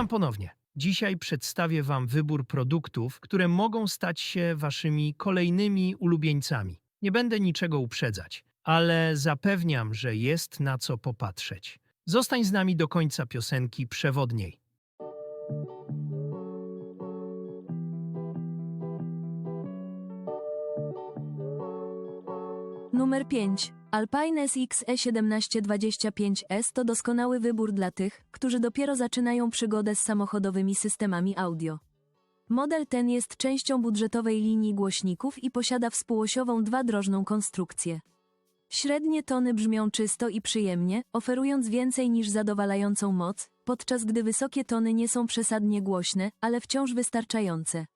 Witam ponownie. Dzisiaj przedstawię Wam wybór produktów, które mogą stać się Waszymi kolejnymi ulubieńcami. Nie będę niczego uprzedzać, ale zapewniam, że jest na co popatrzeć. Zostań z nami do końca piosenki przewodniej. Numer 5. Alpine SXE 1725S to doskonały wybór dla tych, którzy dopiero zaczynają przygodę z samochodowymi systemami audio. Model ten jest częścią budżetowej linii głośników i posiada współosiową dwadrożną konstrukcję. Średnie tony brzmią czysto i przyjemnie, oferując więcej niż zadowalającą moc, podczas gdy wysokie tony nie są przesadnie głośne, ale wciąż wystarczające.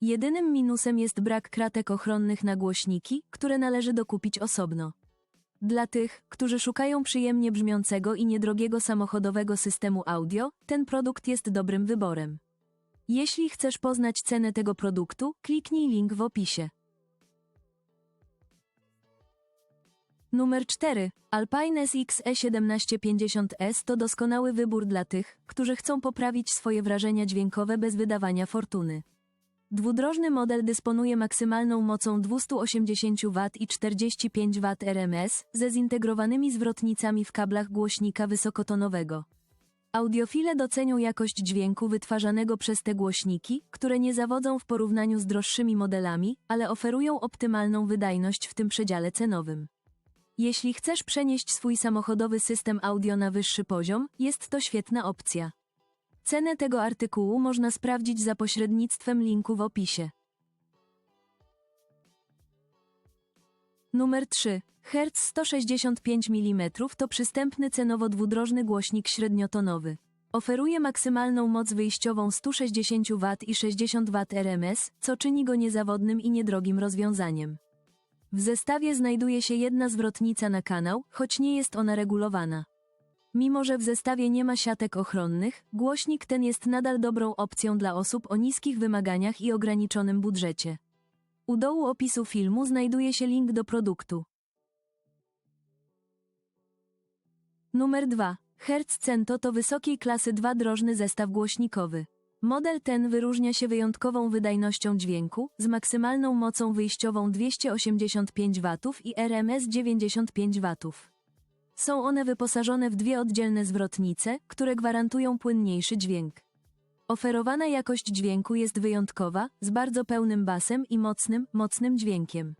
Jedynym minusem jest brak kratek ochronnych na głośniki, które należy dokupić osobno. Dla tych, którzy szukają przyjemnie brzmiącego i niedrogiego samochodowego systemu audio, ten produkt jest dobrym wyborem. Jeśli chcesz poznać cenę tego produktu, kliknij link w opisie. Numer 4. Alpine SXE 1750S to doskonały wybór dla tych, którzy chcą poprawić swoje wrażenia dźwiękowe bez wydawania fortuny. Dwudrożny model dysponuje maksymalną mocą 280 W i 45 W RMS ze zintegrowanymi zwrotnicami w kablach głośnika wysokotonowego. Audiofile docenią jakość dźwięku wytwarzanego przez te głośniki, które nie zawodzą w porównaniu z droższymi modelami, ale oferują optymalną wydajność w tym przedziale cenowym. Jeśli chcesz przenieść swój samochodowy system audio na wyższy poziom, jest to świetna opcja. Cenę tego artykułu można sprawdzić za pośrednictwem linku w opisie. Numer 3. Hertz 165 mm to przystępny cenowo dwudrożny głośnik średniotonowy. Oferuje maksymalną moc wyjściową 160 W i 60 W RMS, co czyni go niezawodnym i niedrogim rozwiązaniem. W zestawie znajduje się jedna zwrotnica na kanał, choć nie jest ona regulowana. Mimo, że w zestawie nie ma siatek ochronnych, głośnik ten jest nadal dobrą opcją dla osób o niskich wymaganiach i ograniczonym budżecie. U dołu opisu filmu znajduje się link do produktu. Numer 2. Hertz Cento to wysokiej klasy dwadrożny zestaw głośnikowy. Model ten wyróżnia się wyjątkową wydajnością dźwięku, z maksymalną mocą wyjściową 285 W i RMS 95 W. Są one wyposażone w dwie oddzielne zwrotnice, które gwarantują płynniejszy dźwięk. Oferowana jakość dźwięku jest wyjątkowa, z bardzo pełnym basem i mocnym, mocnym dźwiękiem.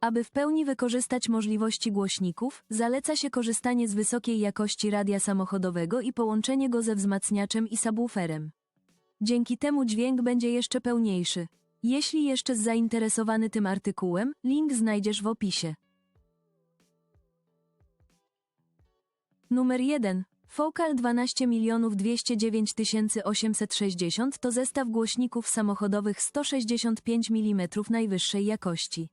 Aby w pełni wykorzystać możliwości głośników, zaleca się korzystanie z wysokiej jakości radia samochodowego i połączenie go ze wzmacniaczem i subwooferem. Dzięki temu dźwięk będzie jeszcze pełniejszy. Jeśli jeszcze zainteresowany tym artykułem, link znajdziesz w opisie. Numer 1. Focal 12 209 860 to zestaw głośników samochodowych 165 mm najwyższej jakości.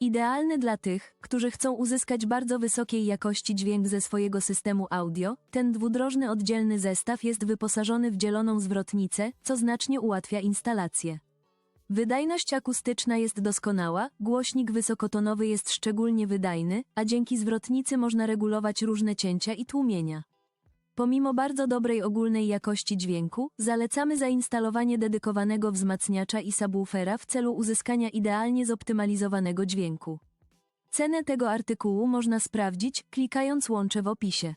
Idealny dla tych, którzy chcą uzyskać bardzo wysokiej jakości dźwięk ze swojego systemu audio, ten dwudrożny oddzielny zestaw jest wyposażony w dzieloną zwrotnicę, co znacznie ułatwia instalację. Wydajność akustyczna jest doskonała, głośnik wysokotonowy jest szczególnie wydajny, a dzięki zwrotnicy można regulować różne cięcia i tłumienia. Pomimo bardzo dobrej ogólnej jakości dźwięku, zalecamy zainstalowanie dedykowanego wzmacniacza i subwoofera w celu uzyskania idealnie zoptymalizowanego dźwięku. Cenę tego artykułu można sprawdzić, klikając łącze w opisie.